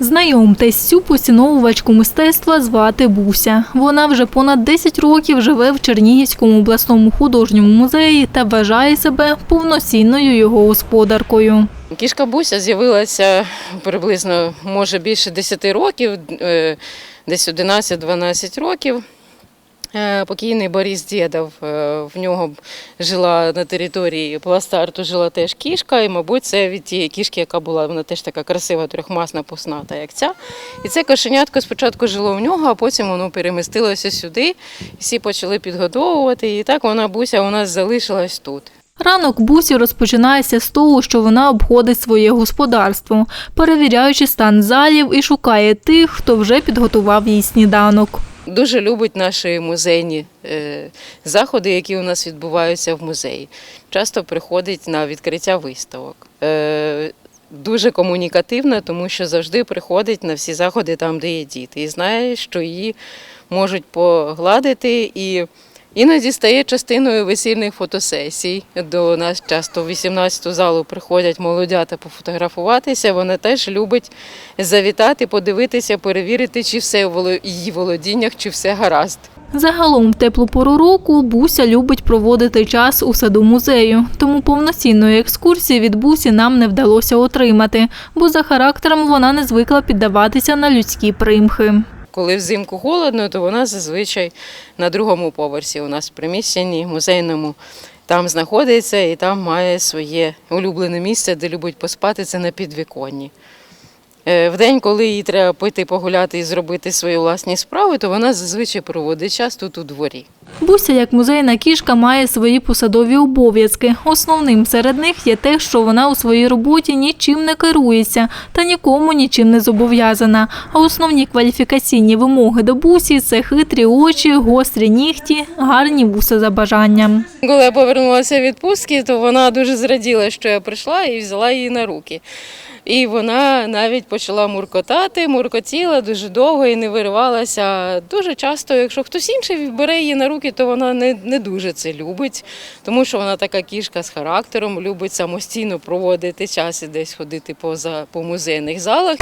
Знайомтесь, цю поціновувачку мистецтва звати Буся. Вона вже понад 10 років живе в Чернігівському обласному художньому музеї та вважає себе повноцінною його господаркою. Кішка Буся з'явилася приблизно, може, більше 10 років, е, десь 11-12 років. Е, Покійний Борис Дєдов, е, в нього жила на території пластарту, жила теж кішка, і, мабуть, це від тієї кішки, яка була, вона теж така красива, трьохмасна, пусната, як ця. І це кошенятко спочатку жило в нього, а потім воно перемістилося сюди. Всі почали підгодовувати. І так вона Буся у нас залишилась тут. Ранок Бусі розпочинається з того, що вона обходить своє господарство, перевіряючи стан залів і шукає тих, хто вже підготував їй сніданок. Дуже любить наші музейні е, заходи, які у нас відбуваються в музеї. Часто приходить на відкриття виставок. Е, Дуже комунікативна, тому що завжди приходить на всі заходи там, де є діти, і знає, що її можуть погладити. І іноді стає частиною весільних фотосесій. До нас часто в 18-ту залу приходять молодята пофотографуватися. Вона теж любить завітати, подивитися, перевірити, чи все в її володіннях, чи все гаразд. Загалом в теплу пору року Буся любить проводити час у саду музею, тому повноцінної екскурсії від Бусі нам не вдалося отримати, бо за характером вона не звикла піддаватися на людські примхи. Коли взимку холодно, то вона зазвичай на другому поверсі у нас в приміщенні музейному. Там знаходиться і там має своє улюблене місце, де любить поспати, це на підвіконні. Е, В день, коли їй треба пити, погуляти і зробити свої власні справи, то вона зазвичай проводить час тут у дворі. Буся, як музейна кішка, має свої посадові обов'язки. Основним серед них є те, що вона у своїй роботі нічим не керується та нікому нічим не зобов'язана. А основні кваліфікаційні вимоги до бусі це хитрі очі, гострі нігті, гарні вуса за бажанням. Коли я повернулася від відпустки, то вона дуже зраділа, що я прийшла і взяла її на руки. І вона навіть почала муркотати, муркотіла дуже довго і не виривалася. Дуже часто, якщо хтось інший бере її на руки, то вона не, не дуже це любить, тому що вона така кішка з характером, любить самостійно проводити час і десь ходити поза по музейних залах.